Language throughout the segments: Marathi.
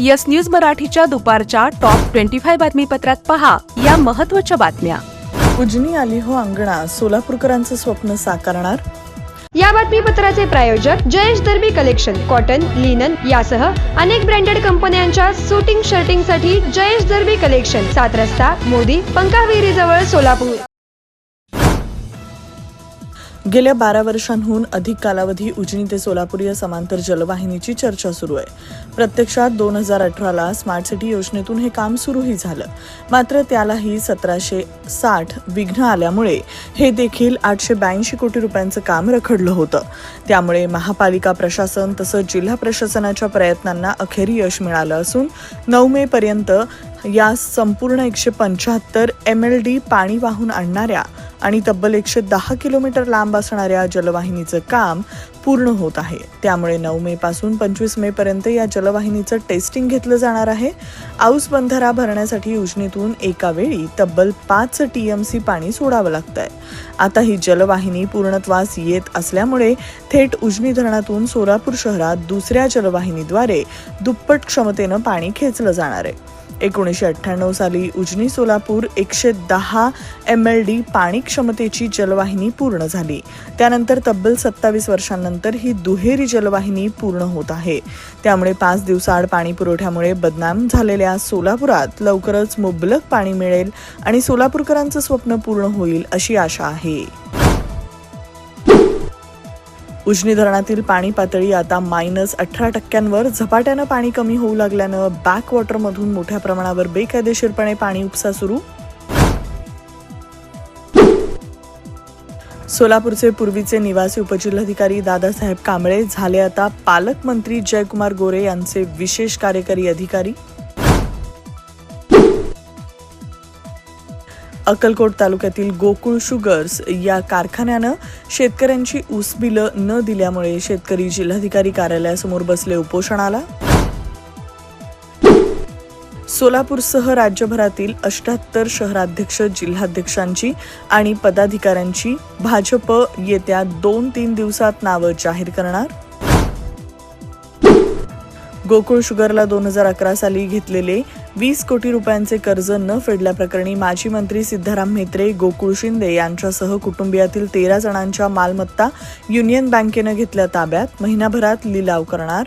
यस न्यूज मराठीच्या दुपारच्या टॉप ट्वेंटी फाय बातमीपत्रात पहा या महत्त्वाच्या बातम्या. उजनी आली हो अंगणा सोलापूरकरांचं स्वप्न साकारणार? या बातमीपत्राचे प्रायोजक Jayesh Darbi collection cotton linen यासह अनेक ब्रँडेड कंपन्यांच्या सुटिंग शर्टिंगसाठी जयेश दर्बी कलेक्शन सात रस्ता मोदी पंकाविहिरी जवळ सोलापूर. गेल्या बारा वर्षांहून अधिक कालावधी उजनी ते सोलापूर या समांतर जलवाहिनीची चर्चा सुरू आहे. प्रत्यक्षात दोन हजार अठराला स्मार्ट सिटी योजनेतून हे काम सुरूही झालं. मात्र त्यालाही सतराशे साठ विघ्न आल्यामुळे हे देखील आठशे ब्याऐंशी कोटी रुपयांचं काम रखडलं होतं. त्यामुळे महापालिका प्रशासन तसंच जिल्हा प्रशासनाच्या प्रयत्नांना अखेर यश मिळालं असून नऊ मे पर्यंत या संपूर्ण एकशे पंच्याहत्तर एम एल डी पाणी वाहून आणणाऱ्या आणि तब्बल एकशे दहा किलोमीटर लांब असणाऱ्या जलवाहिनीचं काम पूर्ण होत आहे. त्यामुळे नऊ मे पासून पंचवीस मे पर्यंत या जलवाहिनीचं टेस्टिंग घेतलं जाणार आहे. आऊस बंधारा भरण्यासाठी उजनीतून एका वेळी तब्बल पाच टीएमसी पाणी सोडावं लागतंय. आता ही जलवाहिनी पूर्णत्वास येत असल्यामुळे थेट उजनी धरणातून सोलापूर शहरात दुसऱ्या जलवाहिनीद्वारे दुप्पट क्षमतेनं पाणी खेचलं जाणार आहे. एकोणीसशे अठ्ठ्याण्णव साली उजनी सोलापूर एकशे दहा एम एल डी पाणी क्षमतेची जलवाहिनी पूर्ण झाली. त्यानंतर तब्बल सत्तावीस वर्षांनंतर ही दुहेरी जलवाहिनी पूर्ण होत आहे. त्यामुळे पाच दिवसाआड पाणी पुरवठ्यामुळे बदनाम झालेल्या सोलापुरात लवकरच मुबलक पाणी मिळेल आणि सोलापूरकरांचं स्वप्न पूर्ण होईल अशी आशा आहे. उजनी धरणातील पाणी पातळी आता मायनस अठरा टक्क्यांवर. झपाट्यानं पाणी कमी होऊ लागल्यानं बॅकवॉटरमधून मोठ्या प्रमाणावर बेकायदेशीरपणे पाणी उपसा सुरू. सोलापूरचे पूर्वीचे निवासी उपजिल्हाधिकारी दादासाहेब कांबळे झाले आता पालकमंत्री जयकुमार गोरे यांचे विशेष कार्यकारी अधिकारी. अक्कलकोट तालुक्यातील गोकुळ शुगर्स या कारखान्यानं शेतकऱ्यांची ऊस बिलं न दिल्यामुळे शेतकरी जिल्हाधिकारी कार्यालयासमोर बसले उपोषणाला. सोलापूरसह राज्यभरातील अष्ट्याहत्तर शहराध्यक्ष जिल्हाध्यक्षांची आणि पदाधिकाऱ्यांची भाजप येत्या दोन तीन दिवसात नावं जाहीर करणार. गोकुळ शुगरला दोन हजार अकरा साली घेतलेले वीस कोटी रुपयांचे कर्ज न फेडल्याप्रकरणी माजी मंत्री सिद्धाराम म्हेत्रे गोकुळ शिंदे यांच्यासह कुटुंबियातील तेरा जणांच्या मालमत्ता युनियन बँकेनं घेतल्या ताब्यात. महिनाभरात लिलाव करणार.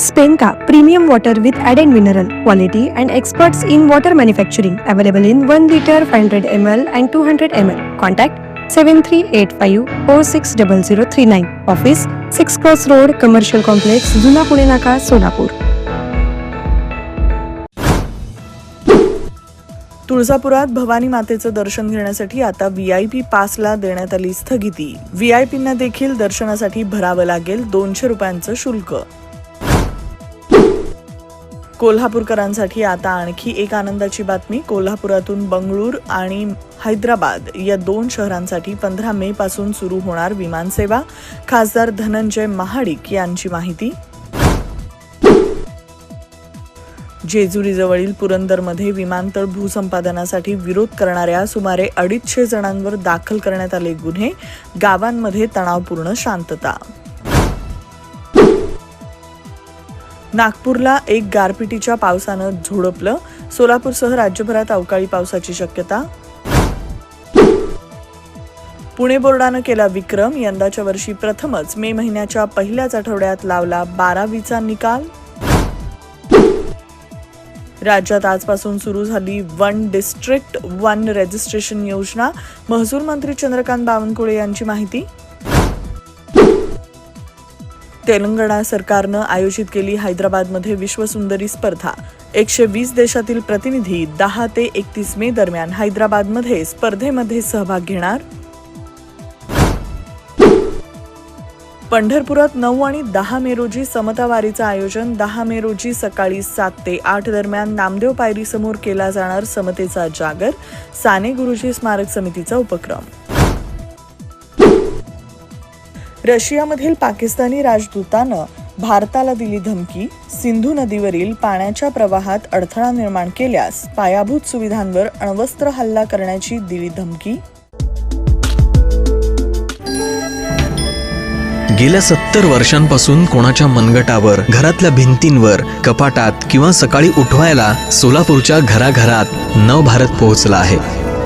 स्पेनका premium water with added mineral quality and experts in water manufacturing available in one litre five hundred M L and two hundred M L contact seven three eight five four six double zero three nine office six cross road commercial complex जुना पुणे नाका सोलापूर तुळजापुरात भवानी मातेचं दर्शन घेण्यासाठी आता व्ही आय पी पासला देण्यात आली स्थगिती. व्ही आय पींना देखील दर्शनासाठी भरावं लागेल दोनशे रुपयांचं शुल्क. कोल्हापूरकरांसाठी आता आणखी एक आनंदाची बातमी. कोल्हापुरातून बंगळूर आणि हैदराबाद या दोन शहरांसाठी पंधरा मे पासून सुरू होणार विमानसेवा खासदार धनंजय महाडिक यांची माहिती. जेजुरीजवळील पुरंदरमध्ये विमानतळ भूसंपादनासाठी विरोध करणाऱ्या सुमारे अडीचशे जणांवर दाखल करण्यात आले गुन्हे. गावांमध्ये तणावपूर्ण शांतता. नागपूरला एक गारपिटीच्या पावसानं झोडपलं. सोलापूरसह राज्यभरात अवकाळी पावसाची शक्यता. पुणे बोर्डानं केला विक्रम. यंदाच्या वर्षी प्रथमच मे महिन्याच्या पहिल्याच आठवड्यात लावला बारावीचा निकाल. राज्यात आजपासून सुरू झाली वन डिस्ट्रिक्ट वन रजिस्ट्रेशन योजना. महसूल मंत्री चंद्रकांत बावनकुळे यांची माहिती. तेलंगणा सरकारनं आयोजित केली हैदराबादमध्ये विश्वसुंदरी स्पर्धा. एकशे वीस देशातील प्रतिनिधी दहा ते एकतीस मे दरम्यान हैदराबादमध्ये स्पर्धेमध्ये सहभाग घेणार? पंढरपुरात नऊ आणि दहा मे रोजी समतावारीचं आयोजन दहा मे रोजी सकाळी सात ते आठ दरम्यान नामदेव पायरीसमोर केला जाणार समतेचा जागर साने गुरुजी स्मारक समितीचा उपक्रम. रशियामधील पाकिस्तानी राजदूतानं भारताला दिली धमकी सिंधू नदीवरील पाण्याच्या प्रवाहात अडथळा निर्माण केल्यास पायाभूत सुविधांवर अण्वस्त्र हल्ला करण्याची दिली धमकी. गेल्या सत्तर वर्षांपासून कोणाच्या मनगटावर घरातल्या भिंतींवर कपाटात किंवा सकाळी उठवायला सोलापूरच्या घराघरात नवभारत पोहोचला आहे.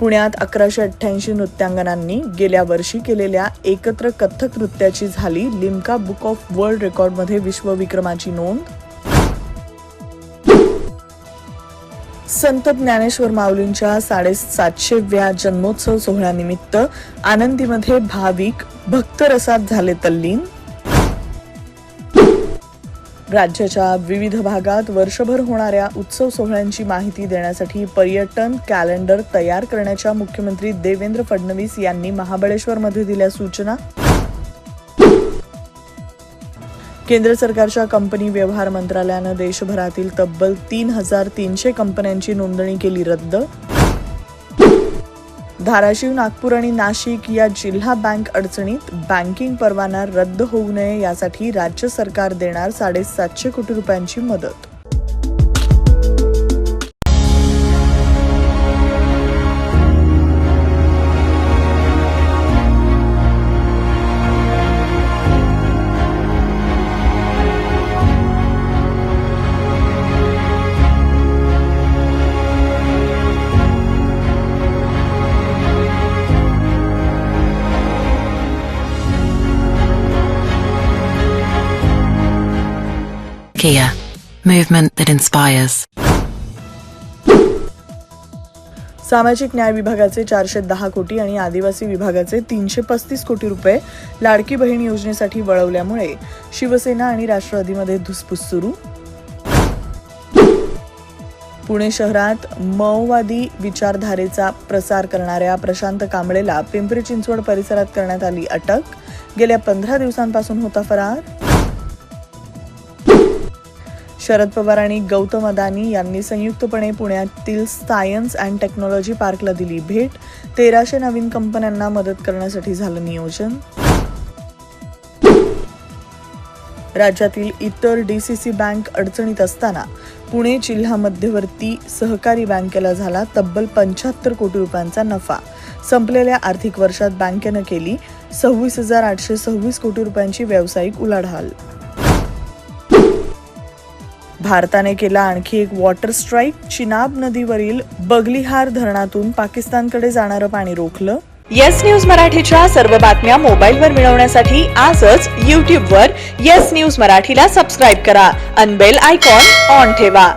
पुण्यात अकराशे अठ्ठ्याऐंशी नृत्यांगनांनी गेल्या वर्षी केलेल्या एकत्र कथ्थक नृत्याची झाली लिम्का बुक ऑफ वर्ल्ड रेकॉर्डमध्ये विश्वविक्रमाची नोंद. संत ज्ञानेश्वर माऊलींच्या साडेसातशेव्या जन्मोत्सव सोहळ्यानिमित्त आनंदीमध्ये भाविक भक्तरसात झाले तल्लीन. राज्याच्या विविध भागात वर्षभर होणाऱ्या उत्सव सोहळ्यांची माहिती देण्यासाठी पर्यटन कॅलेंडर तयार करण्याच्या मुख्यमंत्री देवेंद्र फडणवीस यांनी महाबळेश्वरमध्ये दिल्या सूचना. केंद्र सरकारच्या कंपनी व्यवहार मंत्रालयानं देशभरातील तब्बल तीन हजार तीनशे कंपन्यांची नोंदणी केली रद्द. धाराशिव नागपूर आणि नाशिक या जिल्हा बँक अडचणीत बँकिंग परवाना रद्द होऊ नये यासाठी राज्य सरकार देणार साडेसातशे कोटी रुपयांची मदत. Kia, movement that inspires. सामाजिक न्याय विभागाचे चारशे दहा कोटी आणि आदिवासी विभागाचे तीनशे पस्तीस कोटी रुपये लाडकी बहीण योजनेसाठी वळवल्यामुळे शिवसेना आणि राष्ट्रवादीमध्ये धुसफूस सुरू. पुणे शहरात माओवादी विचारधारेचा प्रसार करणाऱ्या प्रशांत कांबळेला पिंपरी चिंचवड परिसरात करण्यात आली अटक. गेल्या पंधरा दिवसांपासून होता फरार. शरद पवार आणि गौतम अदानी यांनी संयुक्तपणे पुण्यातील सायन्स अँड टेक्नॉलॉजी पार्कला दिली भेट. तेराशे नवीन कंपन्यांना मदत करण्यासाठी झालं नियोजन. राज्यातील इतर डीसीसी बँक अडचणीत असताना पुणे जिल्हा मध्यवर्ती सहकारी बँकेला झाला तब्बल पंच्याहत्तर कोटी रुपयांचा नफा. संपलेल्या आर्थिक वर्षात बँकेनं केली सव्वीस हजार आठशे सव्वीस कोटी रुपयांची व्यावसायिक उलाढाल. भारताने केला आणखी एक वॉटर स्ट्राईक चिनाब नदीवरील बगलिहार धरणातून पाकिस्तानकडे जाणारं पाणी रोखलं. येस न्यूज मराठीच्या सर्व बातम्या मोबाईलवर मिळवण्यासाठी आजच यूट्यूबवर येस न्यूज मराठीला सबस्क्राईब करा. अनबेल आयकॉन ऑन ठेवा.